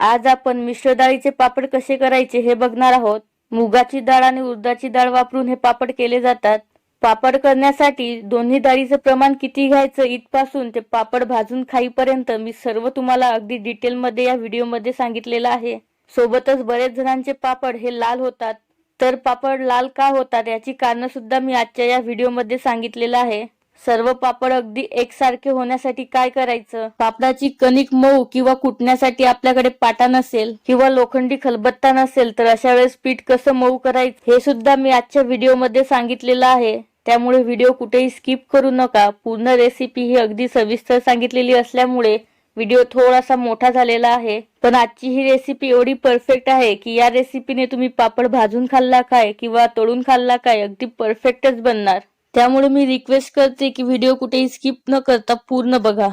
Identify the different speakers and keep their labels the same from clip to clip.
Speaker 1: आज आपण मिश्र डाळीचे पापड कसे करायचे हे बघणार आहोत. मुगाची डाळ आणि उडदाची डाळ वापरून हे पापड केले जातात. पापड करण्यासाठी दोन्ही डाळीचं प्रमाण किती घ्यायचं इथपासून ते पापड भाजून खाईपर्यंत मी सर्व तुम्हाला अगदी डिटेलमध्ये या व्हिडिओमध्ये सांगितलेलं आहे. सोबतच बरेच जणांचे पापड हे लाल होतात. तर पापड लाल का होतात याची कारणं सुद्धा मी आजच्या या व्हिडिओमध्ये सांगितलेलं आहे. सर्व पापड अगदी एकसारखे होण्यासाठी काय करायचं? पापडाची कणिक मऊ किंवा कुटण्यासाठी आपल्याकडे पाटा नसेल किंवा लोखंडी खलबत्ता नसेल तर अशा वेळेस पीठ कसं मऊ करायचं हे सुद्धा मी आजच्या व्हिडिओमध्ये सांगितलेलं आहे. त्यामुळे व्हिडिओ कुठेही स्किप करू नका. पूर्ण रेसिपी ही अगदी सविस्तर सांगितलेली असल्यामुळे व्हिडिओ थोडासा मोठा झालेला आहे. पण आजची ही रेसिपी एवढी परफेक्ट आहे की या रेसिपीने तुम्ही पापड भाजून खाल्ला काय किंवा तळून खाल्ला काय अगदी परफेक्टच बनणार. त्यामुळे मी रिक्वेस्ट करते की व्हिडिओ कुठेही स्किप न करता पूर्ण बघा.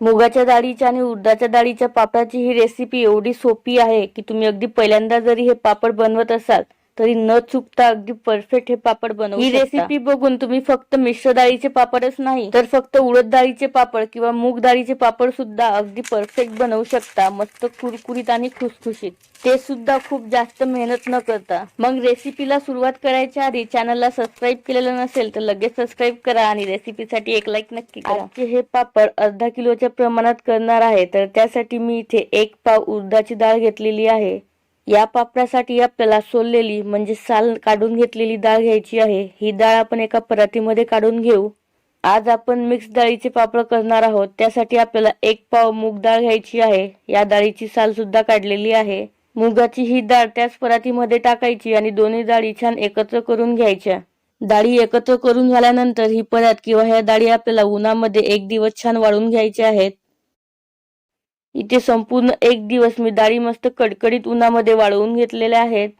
Speaker 1: मुगाच्या डाळीच्या आणि उडदाच्या डाळीच्या पापडाची ही रेसिपी एवढी सोपी आहे की तुम्ही अगदी पहिल्यांदा जरी हे पापड बनवत असाल तरी न चुकता अगदी परफेक्ट हे पापड बनवू ही रेसिपी बघून तुम्ही फक्त मिश्र डाळीचे पापडच नाही तर फक्त उडद डाळीचे पापड किंवा मूग डाळीचे पापड सुद्धा अगदी परफेक्ट बनवू शकता. मस्त कुरकुरीत आणि खुसखुशीत. ते सुद्धा खूप जास्त मेहनत न करता. मग रेसिपीला सुरुवात करायच्या आधी चॅनलला सबस्क्राईब केलेलं नसेल तर लगेच सबस्क्राईब करा आणि रेसिपीसाठी एक लाईक नक्की करा. हे पापड अर्धा किलोच्या प्रमाणात करणार आहे तर त्यासाठी मी इथे एक पाव उडदाची डाळ घेतलेली आहे. या पापडासाठी आपल्याला सोललेली म्हणजे साल काढून घेतलेली डाळ घ्यायची आहे. ही डाळ आपण एका परातीमध्ये काढून घेऊ. आज आपण मिक्स डाळीचे पापड करणार आहोत. त्यासाठी आपल्याला एक पाव मूग डाळ घ्यायची आहे. या डाळीची साल सुद्धा काढलेली आहे. मुगाची ही डाळ त्याच परातीमध्ये टाकायची आणि दोन्ही डाळी छान एकत्र करून घ्यायच्या. डाळी एकत्र करून झाल्यानंतर ही परात किंवा ह्या डाळी आपल्याला उन्हामध्ये एक दिवस छान वाळून घ्यायच्या आहेत. इथे संपूर्ण एक दिवस मी डाळी मस्त कडकडीत उन्हामध्ये वाळवून घेतलेल्या आहेत.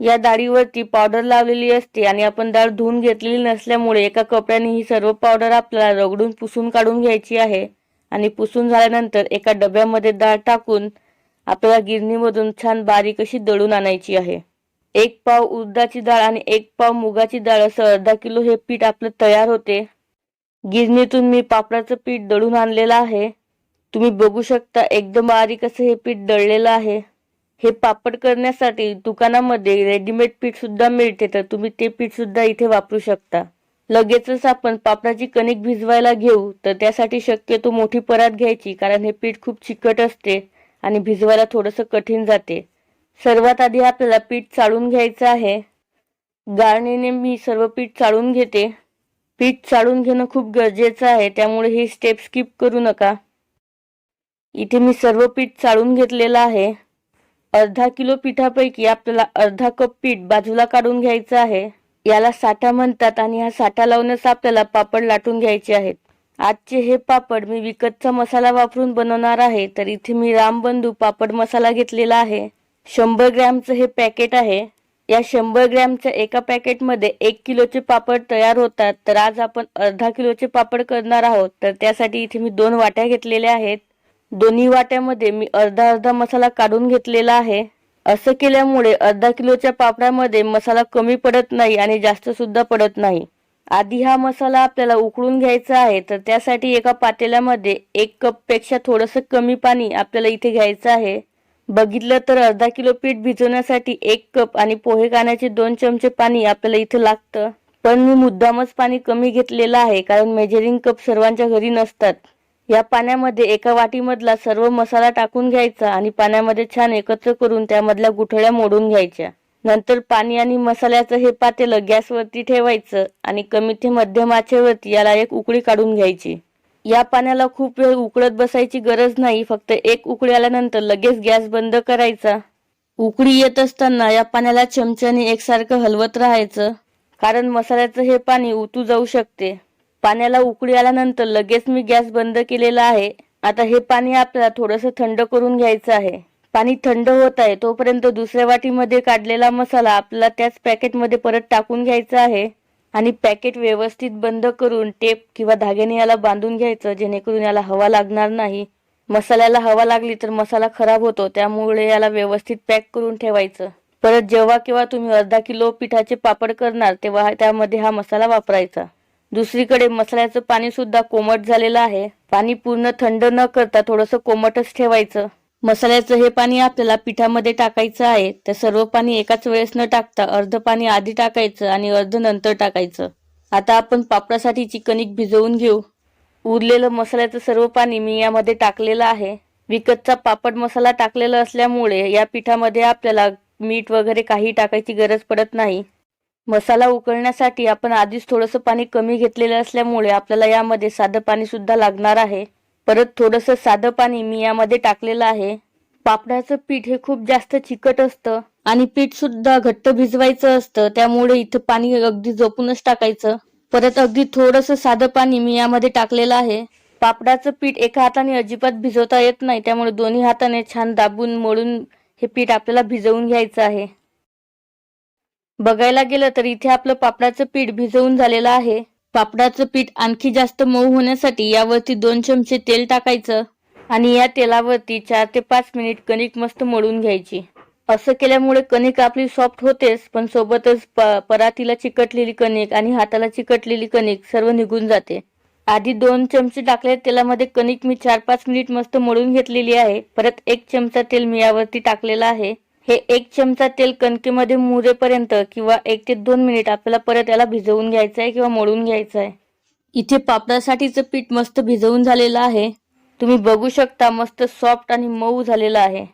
Speaker 1: या डाळीवरती पावडर लावलेली असते आणि आपण डाळ धुवून घेतलेली नसल्यामुळे एका कपड्याने ही सर्व पावडर आपल्याला रगडून पुसून काढून घ्यायची आहे आणि पुसून झाल्यानंतर एका डब्यामध्ये डाळ टाकून आपल्याला गिरणीमधून छान बारीक अशी दळून आणायची आहे. एक पाव उडदाची डाळ आणि एक पाव मुगाची डाळ असं अर्धा किलो हे पीठ आपलं तयार होते. गिरणीतून मी पापडाचं पीठ दळून आणलेलं आहे. तुम्ही बघू शकता एकदम बारीक असं हे पीठ दळलेलं आहे. हे पापड करण्यासाठी दुकानामध्ये रेडीमेड पीठ सुद्धा मिळते तर तुम्ही ते पीठ सुद्धा इथे वापरू शकता. लगेचच आपण पापडाची कणिक भिजवायला घेऊ तर त्यासाठी शक्यतो मोठी परात घ्यायची कारण हे पीठ खूप चिकट असते आणि भिजवायला थोडंसं कठीण जाते. सर्वात आधी आपल्याला पीठ चाळून घ्यायचं आहे. गाळणीने मी सर्व पीठ चाळून घेते. पीठ चाळून घेणं खूप गरजेचं आहे त्यामुळे ही स्टेप स्किप करू नका. इथे मी सर्व पीठ चाळून घेतलेलं आहे. अर्धा किलो पिठापैकी आपल्याला अर्धा कप पीठ बाजूला काढून घ्यायचं आहे. याला साठा म्हणतात आणि हा साठा लावण्यास आपल्याला पापड लाटून घ्यायचे आहेत. आजचे हे पापड मी विकतचा मसाला वापरून बनवणार आहे तर इथे मी रामबंधू पापड मसाला घेतलेला आहे. शंभर ग्रॅमचं हे पॅकेट आहे. या शंभर ग्रॅमच्या एका पॅकेटमध्ये एक किलोचे पापड तयार होतात तर आज आपण अर्धा किलोचे पापड करणार आहोत. तर त्यासाठी इथे मी दोन वाट्या घेतलेल्या आहेत. दोन्ही वाट्यामध्ये मी अर्धा अर्धा मसाला काढून घेतलेला आहे. असं केल्यामुळे अर्धा किलोच्या पापडामध्ये मसाला कमी पडत नाही आणि जास्त सुद्धा पडत नाही. आधी हा मसाला आपल्याला उकळून घ्यायचा आहे तर त्यासाठी एका पातेल्यामध्ये एक कपपेक्षा थोडंसं कमी पाणी आपल्याला इथे घ्यायचं आहे. बघितलं तर अर्धा किलो पीठ भिजवण्यासाठी एक कप आणि पोहे काण्याचे दोन चमचे पाणी आपल्याला इथं लागतं. पण मी मुद्दामच पाणी कमी घेतलेलं आहे कारण मेजरिंग कप सर्वांच्या घरी नसतात. या पाण्यामध्ये एका वाटीमधला सर्व मसाला टाकून घ्यायचा आणि पाण्यामध्ये छान एकत्र करून त्यामधल्या गुठळ्या मोडून घ्यायच्या. नंतर पाणी आणि मसाल्याचं हे पातेलं गॅसवरती ठेवायचं आणि कमी ते मध्यम आचेवरती याला एक उकळी काढून घ्यायची. या पाण्याला खूप वेळ उकळत बसायची गरज नाही फक्त एक उकळी आल्यानंतर लगेच गॅस बंद करायचा. उकळी येत असताना या पाण्याला चमच्याने एकसारखं हलवत राहायचं कारण मसाल्याचं हे पाणी उतू जाऊ शकते. पाण्याला उकळी आल्यानंतर लगेच मी गॅस बंद केलेला आहे. आता हे पाणी आपल्याला थोडंसं थंड करून घ्यायचं आहे. पाणी थंड होत आहे तोपर्यंत दुसऱ्या वाटीमध्ये काढलेला मसाला आपल्याला त्याच पॅकेटमध्ये परत टाकून घ्यायचा आहे. आणि पॅकेट व्यवस्थित बंद करून टेप किंवा धाग्याने याला बांधून घ्यायचं जेणेकरून याला हवा लागणार नाही. मसाल्याला हवा लागली तर मसाला खराब होतो त्यामुळे याला व्यवस्थित पॅक करून ठेवायचं. परत जेव्हा केव्हा तुम्ही अर्धा किलो पिठाचे पापड करणार तेव्हा त्यामध्ये हा मसाला वापरायचा. दुसरीकडे मसाल्याचं पाणी सुद्धा कोमट झालेलं आहे. पाणी पूर्ण थंड न करता थोडंसं कोमटच ठेवायचं. मसाल्याचं हे पाणी आपल्याला पिठामध्ये टाकायचं आहे. तर सर्व पाणी एकाच वेळेस न टाकता अर्ध पाणी आधी टाकायचं आणि अर्ध नंतर टाकायचं. आता आपण पापडासाठी कणिक भिजवून घेऊ. उरलेलं मसाल्याचं सर्व पाणी मी यामध्ये टाकलेलं आहे. विकतचा पापड मसाला टाकलेला असल्यामुळे या पिठामध्ये आपल्याला मीठ वगैरे काही टाकायची गरज पडत नाही. मसाला उकळण्यासाठी आपण आधीच थोडंसं पाणी कमी घेतलेलं असल्यामुळे आपल्याला यामध्ये साधं पाणी सुद्धा लागणार आहे. परत थोडंसं साधं पाणी मी यामध्ये टाकलेलं आहे. पापडाचं पीठ हे खूप जास्त चिकट असतं आणि पीठ सुद्धा घट्ट भिजवायचं असतं त्यामुळे इथं पाणी अगदी झोपूनच टाकायचं. परत अगदी थोडंसं साधं पाणी मी यामध्ये टाकलेलं आहे. पापडाचं पीठ एका हाताने अजिबात भिजवता येत नाही त्यामुळे दोन्ही हाताने छान दाबून मळून हे पीठ आपल्याला भिजवून घ्यायचं आहे. बघायला गेलं तर इथे आपलं पापडाचं पीठ भिजवून झालेलं आहे. पापडाचं पीठ आणखी जास्त मऊ होण्यासाठी यावरती दोन चमचे तेल टाकायचं आणि या तेलावरती चार ते पाच मिनिट कणिक मस्त मळून घ्यायची. असं केल्यामुळे कणिक आपली सॉफ्ट होतेच पण सोबतच परातीला चिकटलेली कणिक आणि हाताला चिकटलेली कणिक सर्व निघून जाते. आधी दोन चमचे टाकले तेलामध्ये कणिक मी चार पाच मिनिट मस्त मळून घेतलेली आहे. परत एक चमचा तेल मी यावरती टाकलेला आहे. हे एक चमचा तेल कणकेमध्ये मुरेपर्यंत किंवा एक ते दोन मिनिट आपल्याला परत याला भिजवून घ्यायचं आहे किंवा मळून घ्यायचं आहे इथे पापडासाठीचं पीठ मस्त भिजवून झालेलं आहे. तुम्ही बघू शकता मस्त सॉफ्ट आणि मऊ झालेलं आहे.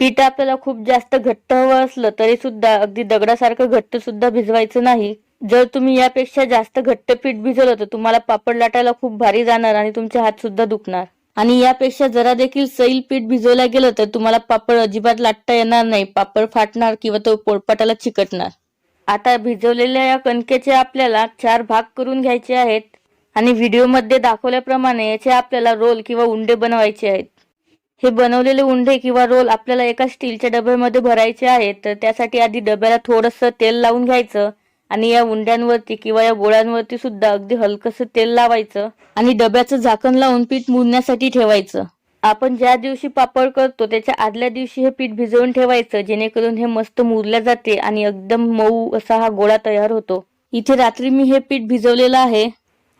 Speaker 1: पीठ आपल्याला खूप जास्त घट्ट हवं असलं तरी सुद्धा अगदी दगडासारखं घट्ट सुद्धा भिजवायचं नाही. जर तुम्ही यापेक्षा जास्त घट्ट पीठ भिजवलं तर तुम्हाला पापड लाटायला खूप भारी जाणार आणि तुमचे हात सुद्धा दुखणार. आणि यापेक्षा जरा देखील सैल पीठ भिजवलं गेलं तर तुम्हाला पापड अजिबात लाटता येणार नाही. पापड फाटणार किंवा तो पोळपाटाला चिकटणार. आता भिजवलेल्या या कणकेचे आपल्याला चार भाग करून घ्यायचे आहेत आणि व्हिडिओमध्ये दाखवल्याप्रमाणे याचे आपल्याला रोल किंवा उंडे बनवायचे आहेत. हे बनवलेले उंडे किंवा रोल आपल्याला एका स्टीलच्या डब्यामध्ये भरायचे आहेत तर त्यासाठी आधी डब्याला थोडंसं तेल लावून घ्यायचं. आणि या उंड्यांवरती किंवा या गोळ्यांवरती सुद्धा अगदी हलकस तेल लावायचं आणि डब्याचं झाकण लावून पीठ मुरण्यासाठी ठेवायचं. आपण ज्या दिवशी पापड करतो त्याच्या आदल्या दिवशी हे पीठ भिजवून ठेवायचं जेणेकरून हे मस्त मुरल्या जाते आणि एकदम मऊ असा हा गोळा तयार होतो. इथे रात्री मी हे पीठ भिजवलेलं आहे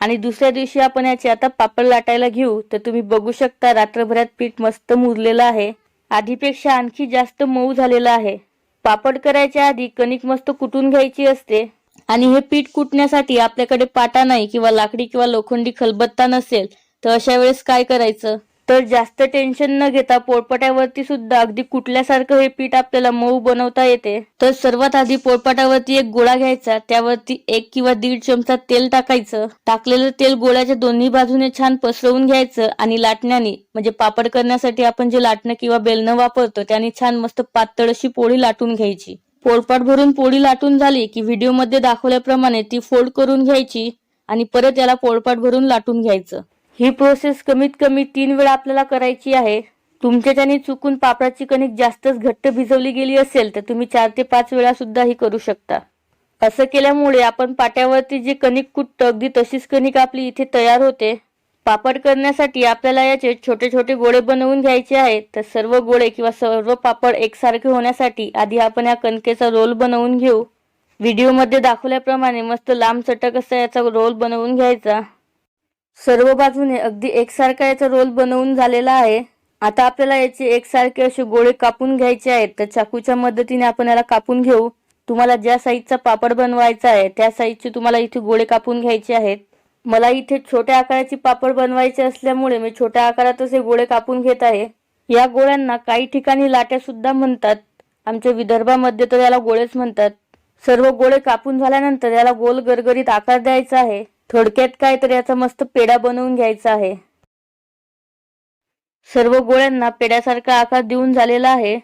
Speaker 1: आणि दुसऱ्या दिवशी आपण याचे आता पापड लाटायला घेऊ तर तुम्ही बघू शकता रात्रभरात पीठ मस्त मुरलेलं आहे. आधीपेक्षा आणखी जास्त मऊ झालेलं आहे. पापड करायच्या आधी कणिक मस्त कुटून घ्यायची असते. आणि हे पीठ कुटण्यासाठी आपल्याकडे पाटा नाही किंवा लाकडी किंवा लोखंडी खलबत्ता नसेल तर अशा वेळेस काय करायचं? तर जास्त टेन्शन न घेता पोळपाट्यावरती सुद्धा अगदी कुटल्यासारखं हे पीठ आपल्याला मऊ बनवता येते. तर सर्वात आधी पोळपाटावरती एक गोळा घ्यायचा त्यावरती एक किंवा दीड चमचा तेल टाकायचं. टाकलेलं तेल गोळ्याच्या दोन्ही बाजूने छान पसरवून घ्यायचं आणि लाटण्याने म्हणजे पापड करण्यासाठी आपण जे लाटणं किंवा बेलणं वापरतो त्याने छान मस्त पातळ अशी पोळी लाटून घ्यायची. पोळपाट भरून पोळी लाटून झाली की व्हिडिओमध्ये दाखवल्याप्रमाणे ती फोल्ड करून घ्यायची आणि परत याला पोळपाट भरून लाटून घ्यायचं. ही प्रोसेस कमीत कमी तीन वेळा आपल्याला करायची आहे. तुमच्याच्याने चुकून पापडाची कणिक जास्तच घट्ट भिजवली गेली असेल तर तुम्ही चार ते पाच वेळा सुद्धा ही करू शकता. असं केल्यामुळे आपण पाट्यावरती जी कणिक कुटतं अगदी तशीच कणिक आपली इथे तयार होते. पापड करण्यासाठी आपल्याला याचे छोटे छोटे गोळे बनवून घ्यायचे आहेत तर सर्व गोळे किंवा सर्व पापड एकसारखे होण्यासाठी आधी आपण या कणकेचा रोल बनवून घेऊ. व्हिडिओमध्ये दाखवल्याप्रमाणे मस्त लांब चटक असा याचा रोल बनवून घ्यायचा. सर्व बाजूने अगदी एकसारखा याचा रोल बनवून झालेला आहे. आता आपल्याला याचे एकसारखे असे गोळे कापून घ्यायचे आहेत. तर चाकूच्या मदतीने आपण याला कापून घेऊ. तुम्हाला ज्या साईजचा पापड बनवायचा आहे त्या साईजचे तुम्हाला इथे गोळे कापून घ्यायचे आहेत. मला इथे छोट्या आकाराची पापड बनवायचे असल्यामुळे मी छोट्या आकारातच हे गोळे कापून घेत आहे. या गोळ्यांना काही ठिकाणी लाट्या सुद्धा म्हणतात. आमच्या विदर्भामध्ये तर याला गोळेच म्हणतात. सर्व गोळे कापून झाल्यानंतर याला गोल गरगरीत आकार द्यायचा आहे. थोडक्यात काय तर याचा मस्त पेढा बनवून घ्यायचा आहे. सर्व गोळ्यांना पेड्यासारखा आकार देऊन झालेला आहे.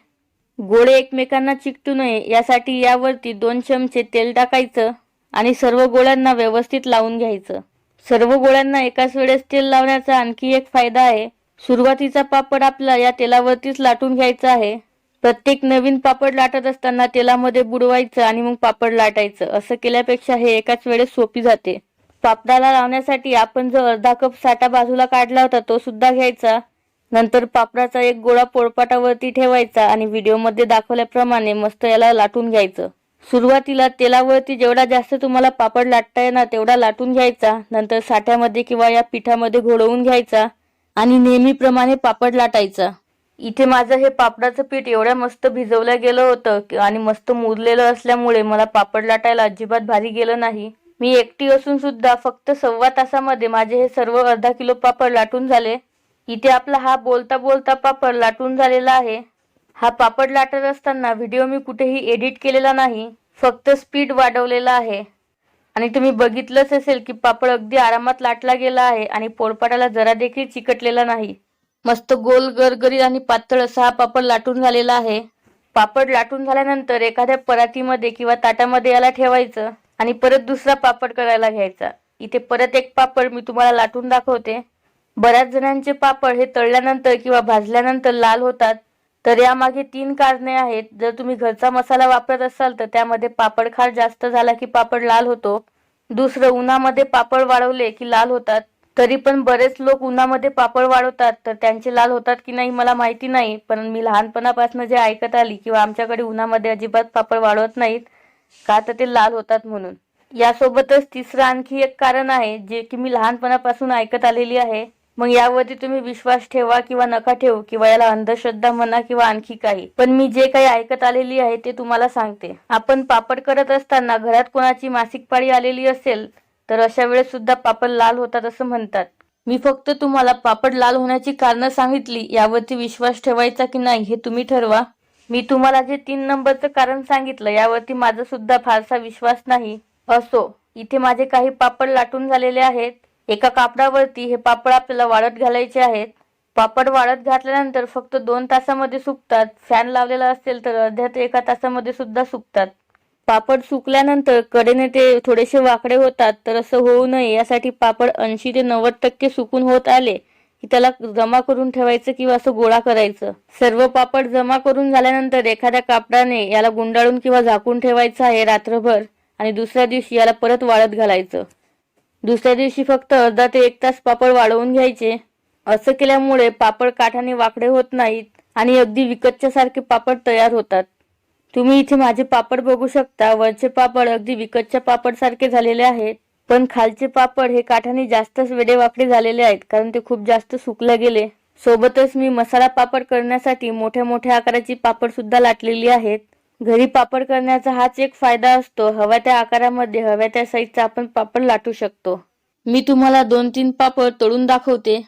Speaker 1: गोळे एकमेकांना चिकटू नये यासाठी यावरती दोन चमचे तेल टाकायचं आणि सर्व गोळ्यांना व्यवस्थित लावून घ्यायचं. सर्व गोळ्यांना एकाच वेळेस तेल लावण्याचा आणखी एक फायदा आहे. सुरुवातीचा पापड आपला या तेलावरतीच लाटून घ्यायचा आहे. प्रत्येक नवीन पापड लाटत असताना तेलामध्ये बुडवायचं आणि मग पापड लाटायचं असं केल्यापेक्षा हे एकाच वेळेस सोपी जाते. पापडाला लावण्यासाठी आपण जो अर्धा कप साठा बाजूला काढला होता तो सुद्धा घ्यायचा. नंतर पापडाचा एक गोळा पोळपाटावरती ठेवायचा आणि व्हिडिओमध्ये दाखवल्याप्रमाणे मस्त याला लाटून घ्यायचं. सुरुवातीला तेलावरती जेवढा जास्त तुम्हाला पापड लाटता येणार तेवढा लाटून घ्यायचा. नंतर साठ्यामध्ये किंवा या पिठामध्ये घोळवून घ्यायचा आणि नेहमीप्रमाणे पापड लाटायचा. इथे माझं हे पापडाचं पीठ एवढ्या मस्त भिजवलं गेलं होतं आणि मस्त मुरलेलं असल्यामुळे मला पापड लाटायला अजिबात भारी गेलं नाही. मी एकटी असून सुद्धा फक्त सव्वा तासामध्ये माझे हे सर्व अर्धा किलो पापड लाटून झाले. इथे आपला हा बोलता बोलता पापड लाटून झालेला आहे. हा पापड लाटत असताना व्हिडिओ मी कुठेही एडिट केलेला नाही फक्त स्पीड वाढवलेला आहे. आणि तुम्ही बघितलंच असेल की पापड अगदी आरामात लाटला गेला आहे आणि पोळपाटाला जरा देखील चिकटलेला नाही. मस्त गोल गरगरीत आणि पातळ असा हा पापड लाटून झालेला आहे. पापड लाटून झाल्यानंतर एखाद्या परातीमध्ये किंवा ताटामध्ये याला ठेवायचं आणि परत दुसरा पापड करायला घ्यायचा. इथे परत एक पापड मी तुम्हाला लाटून दाखवते. बऱ्याच जणांचे पापड हे तळल्यानंतर किंवा भाजल्यानंतर लाल होतात. तर यामागे तीन कारणे आहेत. जर तुम्ही घरचा मसाला वापरत असाल तर त्यामध्ये पापड खार जास्त झाला की पापड लाल होतो. दुसरं उन्हामध्ये पापड वाळवले की लाल होतात. तरी पण बरेच लोक उन्हामध्ये पापड वाळवतात तर त्यांचे लाल होतात की नाही मला माहिती नाही. पण मी लहानपणापासून जे ऐकत आली किंवा आमच्याकडे उन्हामध्ये अजिबात पापड वाळवत नाहीत का तर ते लाल होतात म्हणून. यासोबतच तिसरं आणखी एक कारण आहे जे की मी लहानपणापासून ऐकत आलेली आहे. मग यावरती तुम्ही विश्वास ठेवा किंवा नका ठेवू किंवा याला अंधश्रद्धा म्हणा किंवा आणखी काही. पण मी जे काही ऐकत आलेली आहे ते तुम्हाला सांगते. आपण पापड करत असताना घरात कोणाची मासिक पाळी आलेली असेल तर अशा वेळेस सुद्धा पापड लाल होतात असं म्हणतात. मी फक्त तुम्हाला पापड लाल होण्याची कारणं सांगितली यावरती विश्वास ठेवायचा की नाही हे तुम्ही ठरवा. मी तुम्हाला जे तीन नंबरचं कारण सांगितलं यावरती माझा सुद्धा फारसा विश्वास नाही. असो इथे माझे काही पापड लाटून झालेले आहेत. एका कापडावरती हे पापड आपल्याला वाळत घालायचे आहेत. पापड वाळत घातल्यानंतर फक्त दोन तासामध्ये सुकतात. फॅन लावलेला असेल तर अर्ध्या ते एका तासामध्ये सुद्धा सुकतात. पापड सुकल्यानंतर कडेने ते थोडेसे वाकडे होतात तर असं होऊ नये. यासाठी पापड ऐंशी ते नव्वद टक्के सुकून होत आले की त्याला जमा करून ठेवायचं किंवा असं गोळा करायचं. सर्व पापड जमा करून झाल्यानंतर एखाद्या कापडाने याला गुंडाळून किंवा झाकून ठेवायचं आहे रात्रभर आणि दुसऱ्या दिवशी याला परत वाळत घालायचं. दुसऱ्या दिवशी फक्त अर्धा ते एक तास पापड वाळवून घ्यायचे. असं केल्यामुळे पापड काठाने वाकडे होत नाहीत आणि अगदी विकतच्या सारखे पापड तयार होतात. तुम्ही इथे माझे पापड बघू शकता. वरचे पापड अगदी विकतच्या पापड सारखे झालेले आहेत. पण खालचे पापड हे काठाने जास्तच वेडेवाकडे झालेले आहेत कारण ते खूप जास्त सुकले गेले. सोबतच मी मसाला पापड करण्यासाठी मोठ्या मोठ्या आकाराची पापड सुद्धा लाटलेली आहेत. घरी पापड करण्याचा हाच एक फायदा असतो. हव्या त्या आकारामध्ये हव्या त्या साईजचा आपण पापड लाटू शकतो. मी तुम्हाला दोन तीन पापड तळून दाखवते.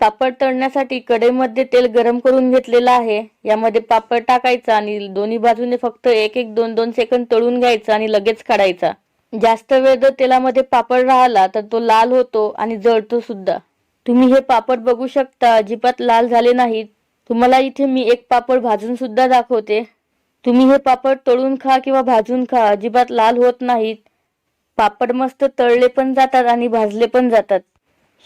Speaker 1: पापड तळण्यासाठी कढईमध्ये तेल गरम करून घेतलेलं आहे. यामध्ये पापड टाकायचा आणि दोन्ही बाजूने फक्त एक एक दोन दोन सेकंद तळून घ्यायचा आणि लगेच काढायचा. जास्त वेळ जर तेलामध्ये पापड राहिला तर तो लाल होतो आणि जळतो सुद्धा. तुम्ही हे पापड बघू शकता. अजिबात लाल झाले नाहीत. तुम्हाला इथे मी एक पापड भाजून सुद्धा दाखवते. तुम्ही हे पापड तळून खा किंवा भाजून खा. अजिबात लाल होत नाहीत. पापड मस्त तळले पण जातात आणि भाजले पण जातात.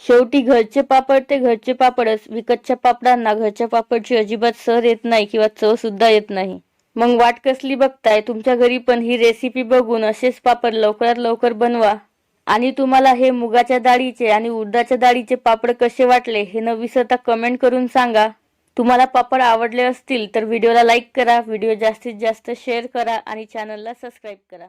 Speaker 1: शेवटी घरचे पापड ते घरचे पापडच. विकतच्या पापडांना घरच्या पापडची अजिबात सर येत नाही किंवा चव सुद्धा येत नाही. मग वाट कसली बघताय? तुमच्या घरी पण ही रेसिपी बघून असेच पापड लवकरात लवकर बनवा. आणि तुम्हाला हे मुगाच्या डाळीचे आणि उडदाच्या डाळीचे पापड कसे वाटले हे न विसरता कमेंट करून सांगा. तुम्हाला पापड आवडले असतील तर व्हिडिओला लाईक करा व्हिडिओ जास्तीत जास्त शेअर करा आणि चॅनलला सबस्क्राईब करा.